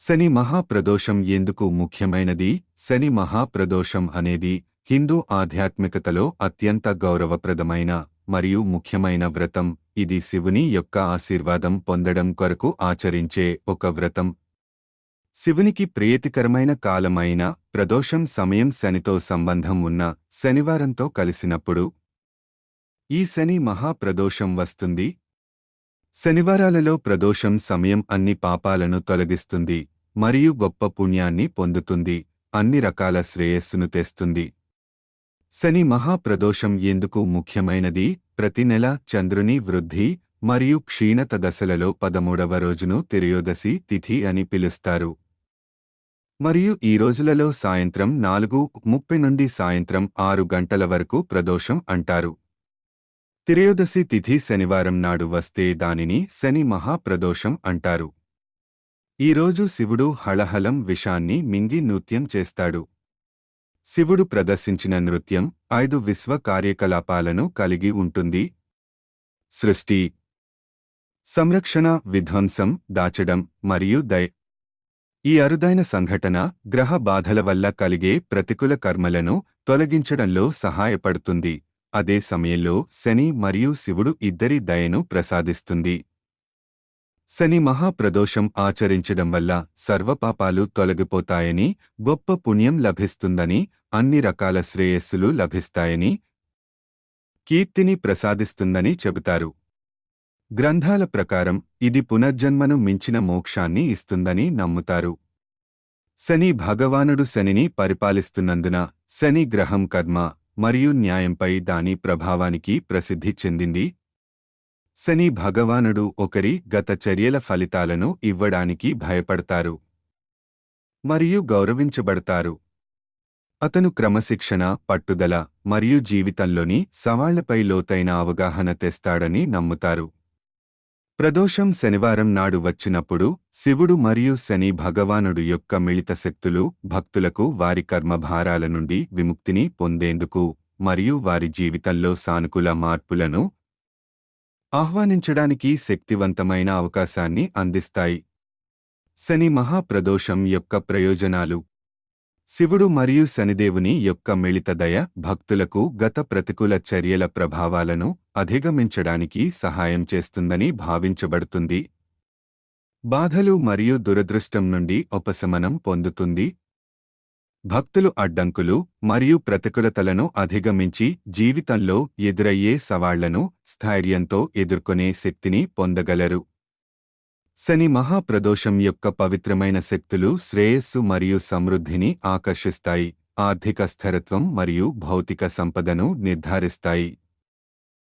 శని మహాప్రదోషం ఎందుకు ముఖ్యమైనది? శని మహాప్రదోషం అనేది హిందూ ఆధ్యాత్మికతలో అత్యంత గౌరవప్రదమైన మరియు ముఖ్యమైన వ్రతం. ఇది శివుని యొక్క ఆశీర్వాదం పొందడం కొరకు ఆచరించే ఒక వ్రతం. శివునికి ప్రియతికరమైన కాలమైన ప్రదోషం సమయం శనితో సంబంధం ఉన్న శనివారంతో కలిసినప్పుడు ఈ శని మహాప్రదోషం వస్తుంది. శనివారాలలో ప్రదోషం సమయం అన్ని పాపాలను తొలగిస్తుంది మరియు గొప్ప పుణ్యాన్ని పొందుతుంది అన్ని రకాల శ్రేయస్సును తెస్తుంది. శని మహాప్రదోషం ఎందుకు ముఖ్యమైనది? ప్రతి నెల చంద్రుని వృద్ధి మరియు క్షీణత దశలలో పదమూడవ రోజును తిరయోదశి తిథి అని పిలుస్తారు. మరియు ఈ రోజులలో సాయంత్రం నాలుగు ముప్పై నుండి సాయంత్రం ఆరు గంటల వరకు ప్రదోషం అంటారు. త్రయోదశి తిథి శనివారం నాడు వస్తే దానిని శని మహాప్రదోషం అంటారు. ఈరోజు శివుడు హళహలం విషాన్ని మింగి నృత్యం చేస్తాడు. శివుడు ప్రదర్శించిన నృత్యం ఐదు విశ్వ కార్యకలాపాలను కలిగి ఉంటుంది. సృష్టి సంరక్షణ విధ్వంసం దాచడం మరియు దయ. ఈ అరుదైన సంఘటన గ్రహ బాధల వల్ల కలిగే ప్రతికూల కర్మలను తొలగించడంలో సహాయపడుతుంది. అదే సమయంలో శని మరియు శివుడు ఇద్దరి దయను ప్రసాదిస్తుంది. శని మహాప్రదోషం ఆచరించడం వల్ల సర్వపాపాలు తొలగిపోతాయని గొప్ప పుణ్యం లభిస్తుందని అన్ని రకాల శ్రేయస్సులు లభిస్తాయని కీర్తిని ప్రసాదిస్తుందని చెబుతారు. గ్రంథాల ప్రకారం ఇది పునర్జన్మను మించిన మోక్షాన్ని ఇస్తుందని నమ్ముతారు. శని భగవానుడు శనిని పరిపాలిస్తున్నందున శని గ్రహం కర్మ మరియు న్యాయంపై దాని ప్రభావానికి ప్రసిద్ధి చెందింది. శని భగవానుడు ఒకరి గత చర్యల ఫలితాలను ఇవ్వడానికి భయపడతారు. మరియు గౌరవించబడతారు. అతను క్రమశిక్షణ పట్టుదల మరియు జీవితంలోని సవాళ్ళపై లోతైన అవగాహన తెస్తాడని నమ్ముతారు. ప్రదోషం శనివారం నాడు వచ్చినప్పుడు శివుడు మరియు శని భగవానుడు యొక్క మిళిత శక్తులు భక్తులకు వారి కర్మభారాల నుండి విముక్తిని పొందేందుకు మరియు వారి జీవితంలో సానుకూల మార్పులను ఆహ్వానించడానికి శక్తివంతమైన అవకాశాన్ని అందిస్తాయి. శని మహాప్రదోషం యొక్క ప్రయోజనాలు శివుడు మరియు శనిదేవుని యొక్క మిళిత దయ భక్తులకు గత ప్రతికూల చర్యల ప్రభావాలను అధిగమించడానికి సహాయం చేస్తుందని భావించబడుతుంది. బాధలు మరియు దురదృష్టం నుండి ఉపశమనం పొందుతుంది. భక్తులు అడ్డంకులు మరియు ప్రతికూలతలను అధిగమించి జీవితంలో ఎదురయ్యే సవాళ్ళను స్థైర్యంతో ఎదుర్కొనే శక్తిని పొందగలరు. శని మహాప్రదోషం యొక్క పవిత్రమైన శక్తులు శ్రేయస్సు మరియు సమృద్ధిని ఆకర్షిస్తాయి ఆర్థిక స్థిరత్వం మరియు భౌతిక సంపదను నిర్ధారిస్తాయి.